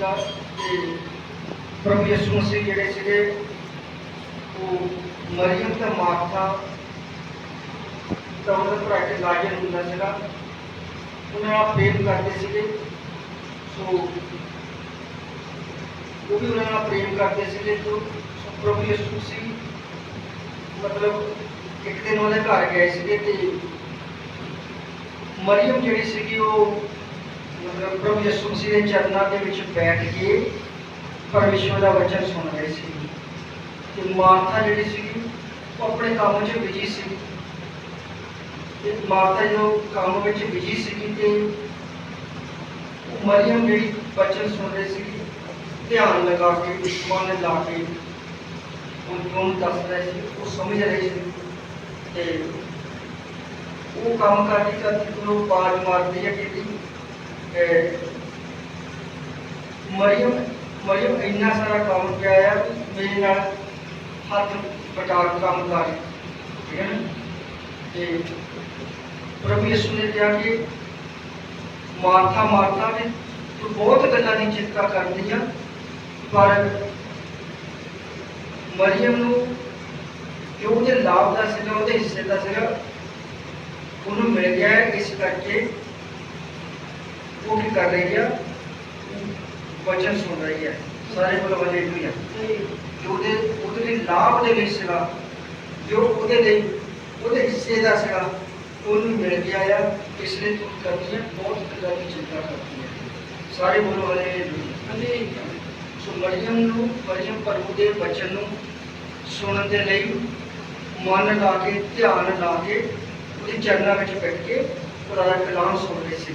ਸੀਗਾ ਕਿ ਪ੍ਰਭੂ ਯਿਸੂ ਮਸੀਹ ਜਿਹੜੇ ਸੀਗੇ, ਉਹ ਮਰੀਮ ਤੇ ਮਾਰਥਾ ਤਾਂ ਉਹਨਾਂ ਭਰਾ ਕੇ ਲਾਜਰ ਹੁੰਦਾ ਸੀਗਾ। ਉਹਨਾਂ ਨਾਲ ਪ੍ਰੇਮ ਕਰਦੇ ਸੀਗੇ। ਸੋ ਉਹ ਵੀ ਉਹਨਾਂ ਨਾਲ ਪ੍ਰੇਮ ਕਰਦੇ ਸੀਗੇ। ਤੋਂ ਪ੍ਰਭੂ ਯਿਸੂ ਮਸੀਹ ਮਤਲਬ ਇੱਕ ਦਿਨ ਉਹਦੇ ਘਰ ਗਏ ਸੀਗੇ ਤੇ ਮਰੀਮ ਜਿਹੜੀ ਸੀਗੀ ਉਹ ਮਤਲਬ ਪ੍ਰਭੂ ਯਿਸੂ ਮਸੀਹ ਦੇ ਚਰਨਾਂ ਦੇ ਵਿੱਚ ਬੈਠ ਕੇ ਪਰਮੇਸ਼ਵਰ ਦਾ ਵਚਨ ਸੁਣ ਰਹੇ ਸੀ। ਤੇ ਮਾਰਥਾ ਜਿਹੜੀ ਸੀਗੀ ਉਹ ਆਪਣੇ ਕੰਮ 'ਚ ਬਿਜ਼ੀ ਸੀ। ਤੇ ਮਾਰਥਾ ਜੋ ਕੰਮ ਵਿੱਚ ਬਿਜ਼ੀ ਸੀਗੀ ਤੇ ਮਰੀਮ ਜਿਹੜੀ ਵਚਨ ਸੁਣ ਰਹੀ ਸੀ, ਧਿਆਨ ਲਗਾ ਕੇ ਇਸਮਾਨ ਲਾ ਕੇ ਉਹ ਨੂੰ ਦੱਸ ਰਿਹਾ ਸੀ, ਉਹ ਸਮਝ ਰਹੀ ਸੀ। ਤੇ ਉਹ ਕੰਮ ਕਰਦੀ ਕਰਦੀ ਫਿਰ ਉਹ ਬਾਜ ਮਾਰਦੀ ਹੈ ਕਿ ਮਰੀਮ ਮਰੀਮ ਇੰਨਾ ਸਾਰਾ ਕੰਮ ਪਿਆ ਵੀ ਮੇਰੇ ਨਾਲ ਹੱਥ ਪਟਾ ਕੇ ਕੰਮ ਕਰ। ਠੀਕ ਹੈ ਨਾ? ਤੇ ਪ੍ਰਭੂ ਯਿਸੂ ਨੇ ਕਿਹਾ ਕਿ ਮਾਰਥਾ ਮਾਰਥਾ ਨੇ ਤੂੰ ਬਹੁਤ ਗੱਲਾਂ ਦੀ ਚਿੰਤਾ ਕਰਦੀ ਆ ਪਰ ਮਰੀਮ ਨੂੰ ਜੋ ਉਹਦੇ ਲਾਭ ਦਾ ਸੀਗਾ ਉਹਦੇ ਹਿੱਸੇ ਦਾ ਸੀਗਾ ਉਹਨੂੰ ਮਿਲ ਗਿਆ ਹੈ, ਇਸ ਕਰਕੇ ਉਹ ਕੀ ਕਰ ਰਹੀ ਆ। ਵਚਨ ਸੁਣ ਰਹੀ ਹੈ ਸਾਰੇ ਬੋਲੋ ਹਾਲੇਲੂਇਆ ਜੋ ਉਹਦੇ ਉਹਦੇ ਲਈ ਲਾਭ ਦੇ ਲਈ ਸੀਗਾ ਜੋ ਉਹਦੇ ਲਈ ਉਹਦੇ ਹਿੱਸੇ ਦਾ ਸੀਗਾ ਉਹਨੂੰ ਮਿਲ ਗਿਆ ਆ ਇਸ ਲਈ ਤੂੰ ਕਰਦੀ ਹੈ ਬਹੁਤ ਗੱਲਾਂ ਦੀ ਚਿੰਤਾ ਕਰਦੀ ਹੈ ਸਾਰੇ ਬੋਲੋ ਹਾਲੇਲੂਇਆ ਸੋ ਮਰੀਮ ਨੂੰ ਮਰੀਮ ਪ੍ਰਭੂ ਦੇ ਵਚਨ ਨੂੰ ਸੁਣਨ ਦੇ ਲਈ ਮਨ ਲਾ ਕੇ ਧਿਆਨ ਲਾ ਕੇ ਉਹਦੇ ਚਰਨਾਂ ਵਿੱਚ ਬੈਠ ਕੇ ਖੁਦਾ ਦਾ ਕਲਾਮ ਸੁਣ ਰਹੇ ਸੀ।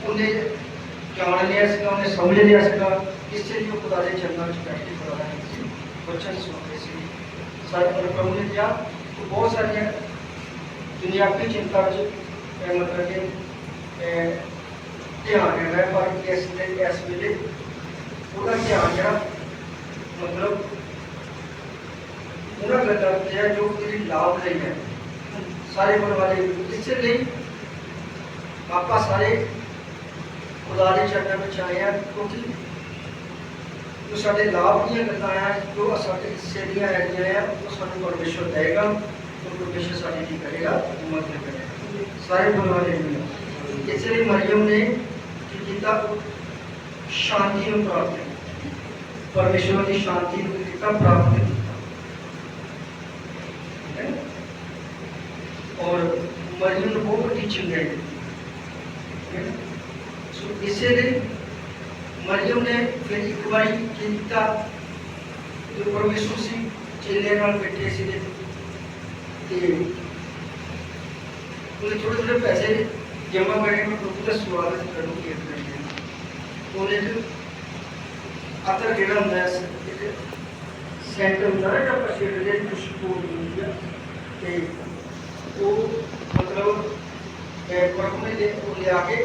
ਮਾਤਾ ਸੀ ਬਹੁਤ ਗੱਲਾਂ ਦੀ ਚਿੰਤਾ ਕਰਦੀ ਸੀ ਕਿ ਸੋ ਉਹਨੇ ਜਾਣ ਲਿਆ ਸੀਗਾ ਉਹਨੇ ਸਮਝ ਲਿਆ ਸੀਗਾ ਇਸ ਲਈ ਉਹ ਖੁਦਾ ਦੇ ਚਰਨਾਂ ਵਿੱਚ ਬੈਠ ਕੇ ਖੁਦਾ ਦਾ ਸੀ ਬੱਚਨ ਸੁਣਦੇ ਸੀ ਸਾਰੇ ਪਰ ਪ੍ਰਭੂ ਨੇ ਕਿਹਾ ਕਿ ਬਹੁਤ ਸਾਰੀਆਂ ਦੁਨਿਆਵੀ ਚਿੰਤਾ ਵਿੱਚ ਇਹ ਮਤਲਬ ਕਿ ਇਹ ਧਿਆਨ ਹੈ ਪਰ ਇਸ ਦੇ ਇਸ ਵੇਲੇ ਉਹਦਾ ਧਿਆਨ ਜਿਹੜਾ ਮਤਲਬ ਉਹਨਾਂ ਗੱਲਾਂ ਤੇ ਹੈ ਜੋ ਤੇਰੀ ਲਾਭ ਲਈ ਹੈ ਸਾਰੇ ਬਣ ਵਾਲੇ ਇਸ ਲਈ ਆਪਾਂ ਸਾਰੇ ਖੁਦਾ ਦੇ ਚਰਨਾਂ ਵਿੱਚ ਆਏ ਆ ਕਿਉਂਕਿ ਜੋ ਸਾਡੇ ਲਾਭ ਦੀਆਂ ਗੱਲਾਂ ਆ ਜੋ ਸਾਡੇ ਹਿੱਸੇ ਦੀਆਂ ਹੈਗੀਆਂ ਆ ਉਹ ਸਾਨੂੰ ਪਰਮੇਸ਼ਰ ਦੇਗਾ ਉਹ ਪਰਮੇਸ਼ਰ ਸਾਡੀ ਕੀ ਕਰੇਗਾ ਮਦਦ ਕਰੇਗਾ ਸਾਰੇ ਬਣ ਵਾਲੇ ਨੇ ਇਸ ਲਈ ਮਰੀਮ ਨੇ ਕੀ ਕੀਤਾ ਸ਼ਾਂਤੀ ਨੂੰ ਪ੍ਰਾਪਤ ਕੀਤਾ ਪਰਮੇਸ਼ਰ ਦੀ ਸ਼ਾਂਤੀ ਨੂੰ ਕੀਤਾ ਪ੍ਰਾਪਤ ਕੀਤਾ ਠੀਕ ਹੈ ਨਾ? ਔਰ ਮਰੀਮ ਨੂੰ ਬਹੁਤ ਵੱਡੀ ਚੰਗਾਈ ਦਿੱਤੀ ਠੀਕ ਹੈ ਨਾ? ਸੋ ਇਸੇ ਲਈ ਮਰੀਮ ਨੇ ਫਿਰ ਇੱਕ ਵਾਰੀ ਕੀ ਕੀਤਾ ਜੋ ਪਰਮੇਸ਼ਰ ਸੀ ਚੇਲੇ ਨਾਲ ਬੈਠੇ ਸੀ ਤੇ ਉਹਨੇ ਥੋੜੇ ਥੋੜੇ ਪੈਸੇ ਜਮ੍ਹਾਂ ਕਰਕੇ ਮੈਂ ਪ੍ਰਭੂ ਦਾ ਸਵਾਗਤ ਕਰੂੰਗੀ ਇੱਕ ਕਰਕੇ ਉਹਨੇ ਇੱਕ ਅਤਰ ਜਿਹੜਾ ਹੁੰਦਾ ਹੈ ਇੱਕ ਸੈਂਟਰ ਹੁੰਦਾ ਹੈ ਜਿਹੜਾ ਪ੍ਰਸ਼ੇਡ ਦੇ ਖੁਸ਼ਬੂ ਹੁੰਦੀ ਹੈ ਤੇ ਉਹ ਮਤਲਬ ਇਹ ਪ੍ਰਭੂ ਨੇ ਦੇ ਉਹ ਲਿਆ ਕੇ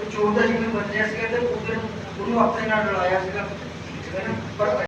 ਉਹ ਚੋਰ ਦਾ ਜਿਵੇਂ ਬੰਨਿਆ ਸੀਗਾ ਤੇ ਉਹਦੇ ਨੂੰ ਉਹਨੂੰ ਆਪਣੇ ਨਾਲ ਰਲਾਇਆ ਸੀਗਾ। ਹੈ ਨਾ? ਪਰ